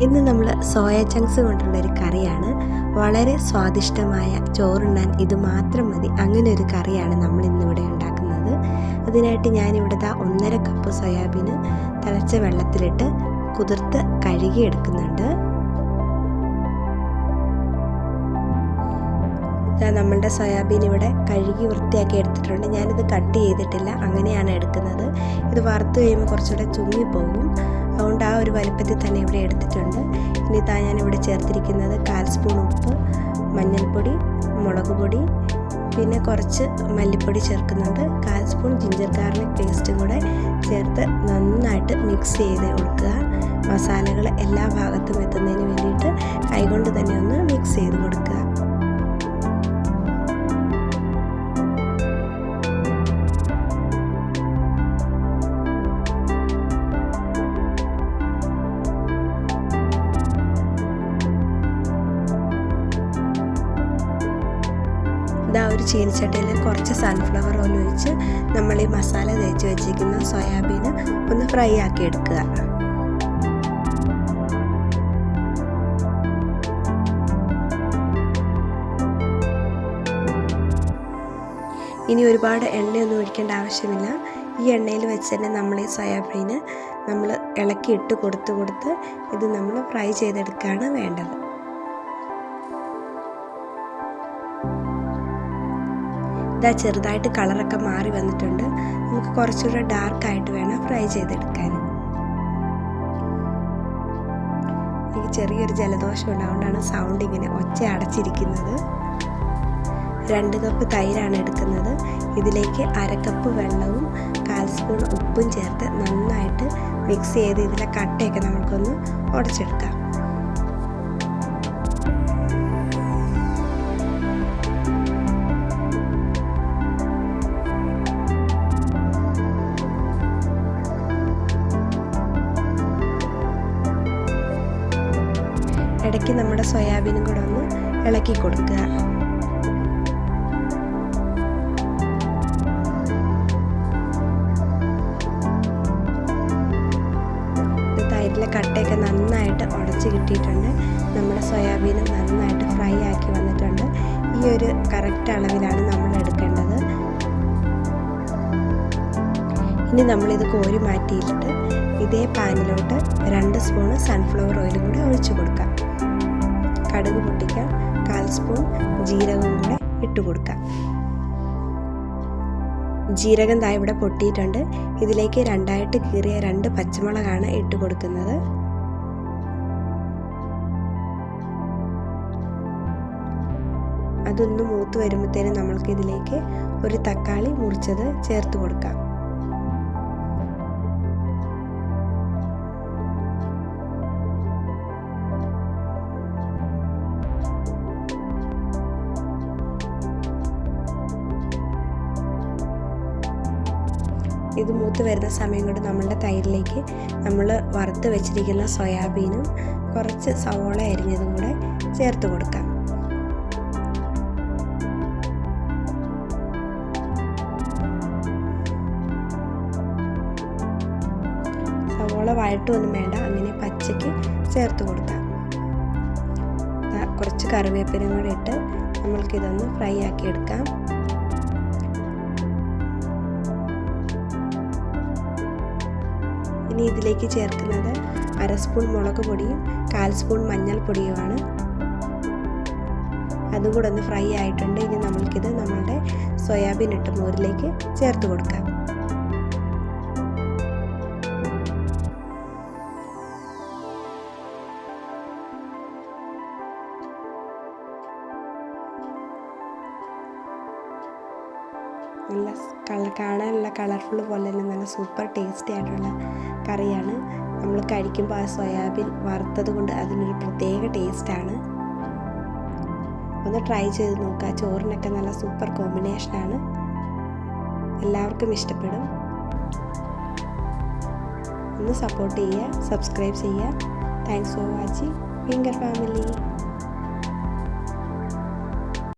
ഇന്ന് നമ്മൾ soya chunks കൊണ്ടുള്ള ഒരു കറിയാണ്. വളരെ സ്വാദിഷ്ടമായ ചോറുണ്ണാൻ ഇത് മാത്രം മതി. അങ്ങനെ ഒരു കറിയാണ് നമ്മൾ ഇന്നിവിടെ ഉണ്ടാക്കുന്നത്. അതിനായിട്ട് ഞാനിവിടെ ദാ ഒന്നര കപ്പ് സോയാബീന് തിളച്ച വെള്ളത്തിലിട്ട് കുതിർത്ത് കഴുകിയെടുക്കുന്നുണ്ട്. നമ്മളുടെ സോയാബീൻ ഇവിടെ കഴുകി വൃത്തിയാക്കി എടുത്തിട്ടുണ്ട്. ഞാനിത് കട്ട് ചെയ്തിട്ടില്ല. അങ്ങനെയാണ് എടുക്കുന്നത്. ഇത് വറുത്ത് കഴിയുമ്പോൾ കുറച്ചുകൂടെ ചുങ്ങിപ്പോകും അതുകൊണ്ട് ആ ഒരു വലുപ്പത്തിൽ തന്നെ ഇവിടെ എടുത്തിട്ടുണ്ട്. ഇനി താ ഞാൻ ഇവിടെ ചേർത്തിരിക്കുന്നത് കാൽ സ്പൂൺ ഉപ്പ് മഞ്ഞൾപ്പൊടി മുളക് പൊടി പിന്നെ കുറച്ച് മല്ലിപ്പൊടി ചേർക്കുന്നുണ്ട്. കാൽ സ്പൂൺ ജിഞ്ചർ ഗാർലിക് പേസ്റ്റും കൂടെ ചേർത്ത് നന്നായിട്ട് മിക്സ് ചെയ്ത് കൊടുക്കുക. മസാലകൾ എല്ലാ ഭാഗത്തും എത്തുന്നതിന് വേണ്ടിയിട്ട് കൈകൊണ്ട് തന്നെ ഒന്ന് മിക്സ് ചെയ്ത് കൊടുക്കുക. ഇതാ ഒരു ചീനിച്ചട്ടിയിൽ കുറച്ച് സൺഫ്ലവർ ഓയിൽ ഒഴിച്ച് നമ്മൾ ഈ മസാല തേച്ച് വെച്ചിരിക്കുന്ന സോയാബീൻ ഒന്ന് ഫ്രൈ ആക്കി എടുക്കുക. ഇനി ഒരുപാട് എണ്ണയൊന്നും ഒഴിക്കേണ്ട ആവശ്യമില്ല. ഈ എണ്ണയിൽ വെച്ച് തന്നെ നമ്മൾ ഈ സോയാബീന് നമ്മൾ ഇളക്കി ഇട്ട് കൊടുത്ത് കൊടുത്ത് ഇത് നമ്മൾ ഫ്രൈ ചെയ്തെടുക്കുകയാണ് വേണ്ടത്. ഇതാ ചെറുതായിട്ട് കളറൊക്കെ മാറി വന്നിട്ടുണ്ട്. നമുക്ക് കുറച്ചുകൂടെ ഡാർക്കായിട്ട് വേണം ഫ്രൈ ചെയ്തെടുക്കാൻ. എനിക്ക് ചെറിയൊരു ജലദോഷം ഉണ്ടാകൊണ്ടാണ് സൗണ്ട് ഇങ്ങനെ ഒച്ച അടച്ചിരിക്കുന്നത്. രണ്ട് കപ്പ് തൈരാണ് എടുക്കുന്നത്. ഇതിലേക്ക് അരക്കപ്പ് വെള്ളവും കാൽ സ്പൂൺ ഉപ്പും ചേർത്ത് നന്നായിട്ട് മിക്സ് ചെയ്ത് ഇതിലെ കട്ടയൊക്കെ നമുക്കൊന്ന് ഉടച്ചെടുക്കാം. ഇടയ്ക്ക് നമ്മുടെ സോയാബീനും കൂടെ ഒന്ന് ഇളക്കി കൊടുക്കുക. തൈരിലെ കട്ടയൊക്കെ നന്നായിട്ട് ഉടച്ച് കിട്ടിയിട്ടുണ്ട്. നമ്മുടെ സോയാബീൻ നന്നായിട്ട് ഫ്രൈ ആക്കി വന്നിട്ടുണ്ട്. ഈ ഒരു കറക്റ്റ് അളവിലാണ് നമ്മൾ എടുക്കേണ്ടത്. ഇനി നമ്മളിത് കോരി മാറ്റിയിട്ട് ഇതേ പാനിലോട്ട് രണ്ട് സ്പൂൺ സൺഫ്ലവർ ഓയിലും കൂടെ ഒഴിച്ചു കൊടുക്കാം. കടുക് പൊട്ടിക്കാം. കാൽ സ്പൂൺ ജീരകവും കൂടെ ഇട്ട് കൊടുക്കാം. ജീരകം ദാ ഇവിടെ പൊട്ടിയിട്ടുണ്ട്. ഇതിലേക്ക് രണ്ടായിട്ട് കീറിയ രണ്ട് പച്ചമുളകാണ് ഇട്ട് കൊടുക്കുന്നത്. അതൊന്ന് മൂത്ത് വരുമ്പോഴത്തേനും നമ്മൾക്ക് ഇതിലേക്ക് ഒരു തക്കാളി മുറിച്ചത് ചേർത്ത് കൊടുക്കാം. ഇത് മൂത്ത് വരുന്ന സമയം കൊണ്ട് നമ്മളുടെ തൈരിലേക്ക് നമ്മൾ വറുത്ത് വെച്ചിരിക്കുന്ന സോയാബീനും കുറച്ച് സവോള അരിഞ്ഞതും കൂടെ ചേർത്ത് കൊടുക്കാം. സവോള വഴട്ടൊന്നും വേണ്ട അങ്ങനെ പച്ചയ്ക്ക് ചേർത്ത് കൊടുക്കാം. കുറച്ച് കറിവേപ്പിനും കൂടെ ഇട്ട് നമ്മൾക്കിതൊന്ന് ഫ്രൈ ആക്കി എടുക്കാം ഇനി ഇതിലേക്ക് ചേർക്കുന്നത് അര സ്പൂൺ മുളക് പൊടിയും കാൽ സ്പൂൺ മഞ്ഞൾപ്പൊടിയുമാണ് അതും കൂടെ ഒന്ന് ഫ്രൈ ആയിട്ടുണ്ട്. ഇനി നമ്മൾക്കിത് നമ്മളുടെ സോയാബീൻ ഇട്ട മോരിലേക്ക് ചേർത്ത് കൊടുക്കാം. നല്ല കാണാനുള്ള കളർഫുൾ പോലെ തന്നെ നല്ല സൂപ്പർ ടേസ്റ്റി ആയിട്ടുള്ള കറിയാണ്. നമ്മൾ കഴിക്കുമ്പോൾ ആ സോയാബീൻ വറുത്തത് കൊണ്ട് അതിനൊരു പ്രത്യേക ടേസ്റ്റാണ്. ഒന്ന് ട്രൈ ചെയ്ത് നോക്കുക ചോറിനൊക്കെ നല്ല സൂപ്പർ കോമ്പിനേഷനാണ് എല്ലാവർക്കും ഇഷ്ടപ്പെടും. ഒന്ന് സപ്പോർട്ട് ചെയ്യുക സബ്സ്ക്രൈബ് ചെയ്യുക. Thanks for watching finger family